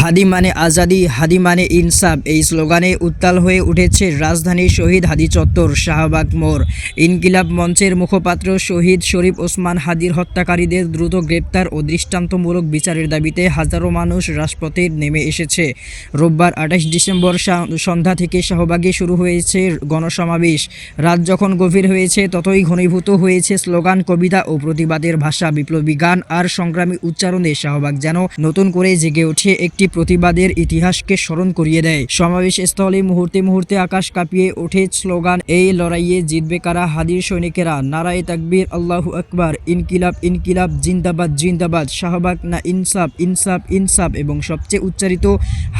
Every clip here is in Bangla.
হাদি মানে আজাদি হাদি মানে ইনসাফ। এই স্লোগানে উত্তাল হয়ে উঠেছে রাজধানীর শহীদ হাদি চত্বর, শাহবাগ মোড়। ইনকিলাব মঞ্চের মুখপাত্র শহীদ শরীফ ওসমান হাদির হত্যাকারীদের দ্রুত গ্রেপ্তার ও দৃষ্টান্তমূলক বিচারের দাবিতে হাজারো মানুষ রাজপথে নেমে এসেছে। রোববার আঠাশ ডিসেম্বর সন্ধ্যা থেকে শাহবাগে শুরু হয়েছে গণসমাবেশ। রাত যখন গভীর হয়েছে, ততই ঘনীভূত হয়েছে স্লোগান, কবিতা ও প্রতিবাদের ভাষা। বিপ্লবী গান আর সংগ্রামী উচ্চারণে শাহবাগ যেন নতুন করে জেগে ওঠে একটি প্রতিবাদের ইতিহাসকে স্মরণ করিয়ে দেয়। সমাবেশ স্থলে মুহূর্তে মুহূর্তে আকাশ কাঁপিয়ে ওঠে স্লোগান, এই লড়াইয়ে জিতবে কারা? হাদির সৈনিকেরা, নারায়ে তাকবীর, আল্লাহু আকবার, ইনকিলাব ইনকিলাব, জিন্দাবাদ জিন্দাবাদ, শাহবাগ, না ইনসাফ ইনসাফ ইনসাফ। এবং সবচেয়ে উচ্চারিত,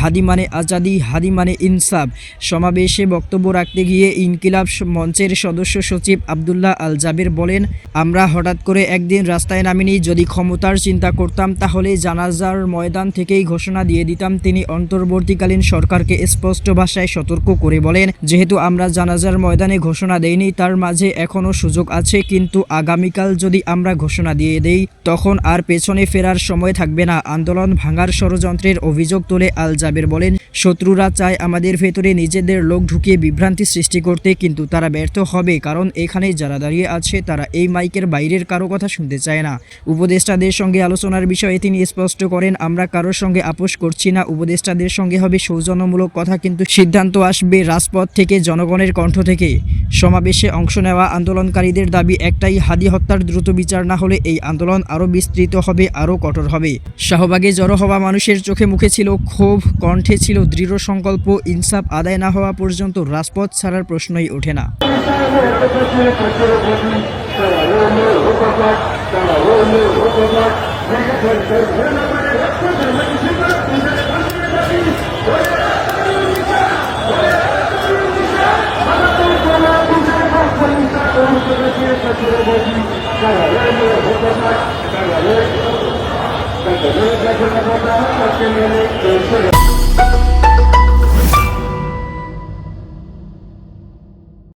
হাদি মানে আজাদি, হাদি মানে ইনসাফ। সমাবেশে বক্তব্য রাখতে গিয়ে ইনকিলাব মঞ্চের সদস্য সচিব আবদুল্লাহ আল জাবের বলেন, আমরা হঠাৎ করে একদিন রাস্তায় নামিনি, যদি ক্ষমতার চিন্তা করতাম তাহলে জানাজার ময়দান থেকেই ঘোষণা দিয়ে দিতাম, তিনি অন্তর্বর্তীকালীন সরকারকে স্পষ্ট ভাষায় সতর্ক করে বলেন, যেহেতু আমরা জানাজার ময়দানে ঘোষণা দেইনি, তার মাঝে এখনও সুযোগ আছে, কিন্তু আগামীকাল যদি আমরা ঘোষণা দিয়ে দেই, তখন আর পেছনে ফেরার সময় থাকবে না। আন্দোলন ভাঙার ষড়যন্ত্রের অভিযোগ তোলে আল জাবের বলেন, শত্রুরা চায় আমাদের ভেতরে নিজেদের লোক ঢুকিয়ে বিভ্রান্তি সৃষ্টি করতে, কিন্তু তারা ব্যর্থ হবে, কারণ এখানে যারা দাঁড়িয়ে আছে, তারা এই মাইকের বাইরের কারও কথা শুনতে চায় না। উপদেষ্টাদের সঙ্গে আলোচনার বিষয়ে তিনি স্পষ্ট করেন, আমরা কারোর সঙ্গে আপোষ করছি না। উপদেষ্টাদের সঙ্গে হবে সৌজন্যমূলক কথা, কিন্তু সিদ্ধান্ত আসবে রাজপথ থেকে, জনগণের কণ্ঠ থেকে। সমাবেশে অংশ নেওয়া আন্দোলনকারীদের দাবি একটাই, হাদি হত্যার দ্রুত বিচার না হলে এই আন্দোলন আরও বিস্তৃত হবে, আরও কঠোর হবে। শাহবাগে জড়ো হওয়া মানুষের চোখে মুখে ছিল ক্ষোভ, কণ্ঠে ছিল দৃঢ় সংকল্প, ইনসাফ আদায় না হওয়া পর্যন্ত রাজপথ ছাড়ার প্রশ্নই ওঠে না।